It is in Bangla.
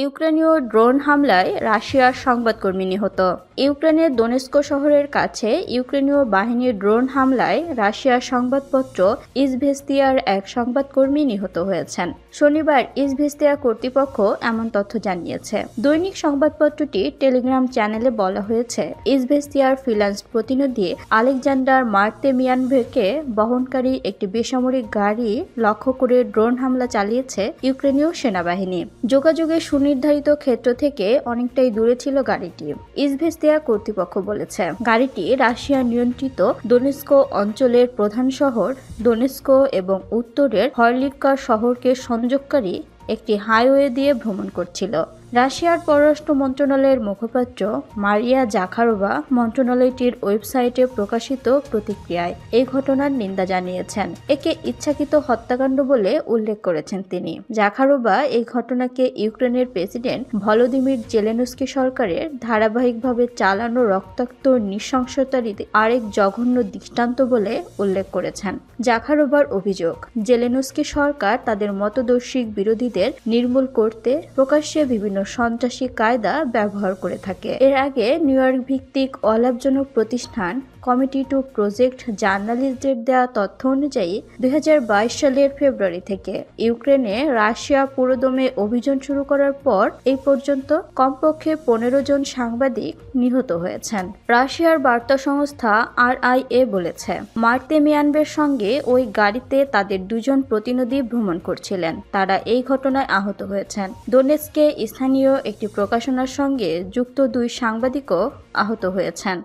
ইউক্রেনীয় ড্রোন হামলায় রাশিয়ার সংবাদকর্মী নিহত। ইউক্রেনের দোনেস্কো শহরের কাছে ইউক্রেনীয় বাহিনীর ড্রোন হামলায় রাশিয়ার সংবাদপত্র ইসভেস্তিয়ার এক সংবাদকর্মী নিহত হয়েছেন। শনিবার ইসভেস্তিয়া কর্তৃপক্ষ এমন তথ্য জানিয়েছে। দৈনিক সংবাদপত্রটি টেলিগ্রাম চ্যানেলে বলা হয়েছে, ইসভেস্তিয়ার ফ্রিল্যান্স প্রতিনিধি আলেকজান্ডার মার্তেমিয়ানভেকে বহনকারী একটি বেসামরিক গাড়ি লক্ষ্য করে ড্রোন হামলা চালিয়েছে ইউক্রেনীয় সেনাবাহিনী। যোগাযোগের সুনির্ধারিত ক্ষেত্র থেকে অনেকটাই দূরে ছিল গাড়িটি ইসভেস্তিয়া কর্তৃপক্ষ বলেছে। গাড়িটি রাশিয়া নিয়ন্ত্রিত দোনেস্কো অঞ্চলের প্রধান শহর, দোনেস্কো এবং উত্তরের হরলিক্কা শহরকে সংযোগকারী একটি হাইওয়ে দিয়ে ভ্রমণ করছিল। রাশিয়ার পররাষ্ট্র মন্ত্রণালয়ের মুখপাত্র মারিয়া জাখারোভা মন্ত্রণালয়টির ওয়েবসাইটে প্রকাশিত প্রতিক্রিয়ায় এই ঘটনার নিন্দা জানিয়েছেন। একে ইচ্ছাকৃত হত্যাকাণ্ড বলে উল্লেখ করেছেন তিনি। জাখারোভা এই ঘটনাকে ইউক্রেনের প্রেসিডেন্ট ভলোদিমির জেলেনস্কি সরকারের ধারাবাহিকভাবে চালানো রক্তাক্ত নৃশংসতার আরেক জঘন্য দৃষ্টান্ত বলে উল্লেখ করেছেন। জাখারোভার অভিযোগ, জেলেনস্কি সরকার তাদের মতদর্শিক বিরোধীদের নির্মূল করতে প্রকাশ্যে বিভিন্ন সন্ত্রাসী কায়দা ব্যবহার করে থাকে। এর আগে নিউ ইয়র্ক ভিত্তিক অলাভজনক প্রতিষ্ঠান কমিটি টু প্রজেক্ট জার্নালিস্টদের দেওয়া তথ্য অনুযায়ী দুই হাজার বাইশ সালের ফেব্রুয়ারি থেকে ইউক্রেনে রাশিয়া পুরোদমে অভিযান শুরু করার পর এই পর্যন্ত কমপক্ষে পনেরো জন সাংবাদিক নিহত হয়েছেন। রাশিয়ার বার্তা সংস্থা আরআইএ বলেছে মার্তেমিয়ানবের সঙ্গে ওই গাড়িতে তাদের দুজন প্রতিনিধি ভ্রমণ করছিলেন। তারা এই ঘটনায় আহত হয়েছেন। দোনেস্কে স্থানীয় একটি প্রকাশনার সঙ্গে যুক্ত দুই সাংবাদিকও আহত হয়েছেন।